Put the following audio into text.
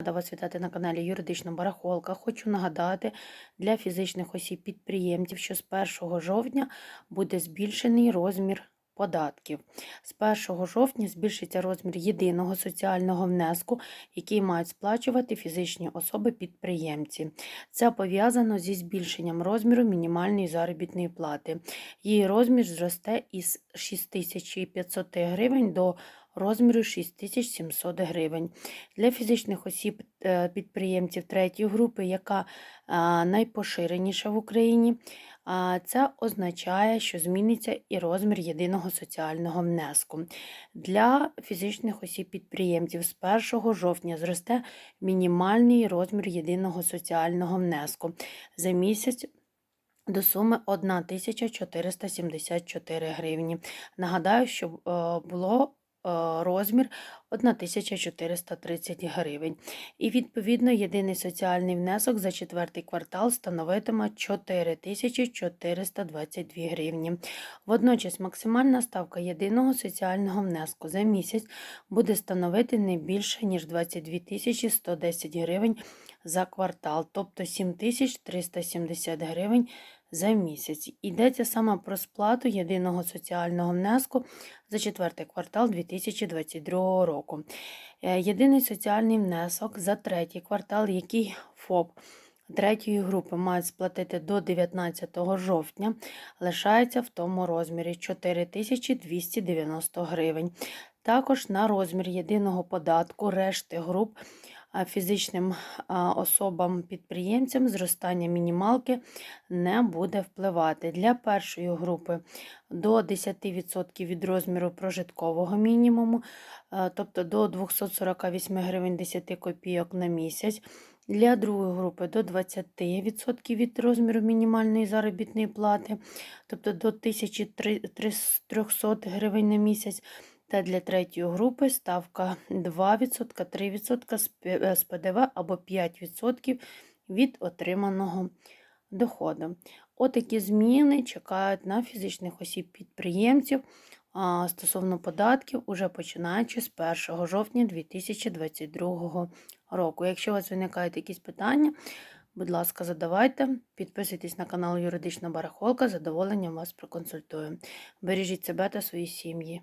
Рада вас вітати на каналі Юридична Барахолка. Хочу нагадати для фізичних осіб підприємців, що з 1 жовтня буде збільшений розмір податків. З 1 жовтня збільшиться розмір єдиного соціального внеску, який мають сплачувати фізичні особи-підприємці. Це пов'язано зі збільшенням розміру мінімальної заробітної плати. Її розмір зросте із 6500 гривень до розміру 6700 гривень. Для фізичних осіб е, підприємців третьої групи, яка найпоширеніша в Україні, це означає, що зміниться і розмір єдиного соціального внеску. Для фізичних осіб підприємців з 1 жовтня зросте мінімальний розмір єдиного соціального внеску за місяць. До суми 1474 гривні. Нагадаю, що е, було е, розмір 1430 гривень. І відповідно єдиний соціальний внесок за четвертий квартал становитиме 4422 гривні. Водночас максимальна ставка єдиного соціального внеску за місяць буде становити не більше, ніж 22 110 гривень за квартал, тобто 7370 гривень за місяць. Йдеться саме про сплату єдиного соціального внеску за четвертий квартал 2022 року. Е, Єдиний соціальний внесок за третій квартал, який ФОП третьої групи мають сплатити до 19 жовтня, лишається в тому розмірі 4290 гривень. Також на розмір єдиного податку решти груп фізичним особам-підприємцям зростання мінімалки не буде впливати. Для першої групи до 10% від розміру прожиткового мінімуму, тобто до 248 гривень 10 копійок на місяць. Для другої групи до 20% від розміру мінімальної заробітної плати, тобто до 1300 гривень на місяць. Та для третьої групи ставка 2%, 3% з П- е, з ПДВ або 5% від отриманого доходу. Отакі зміни чекають на фізичних осіб-підприємців стосовно податків, уже починаючи з 1 жовтня 2022 року. Якщо у вас виникають якісь питання, будь ласка, задавайте, підписуйтесь на канал Юридична Барахолка, задоволенням вас проконсультую. Бережіть себе та свої сім'ї.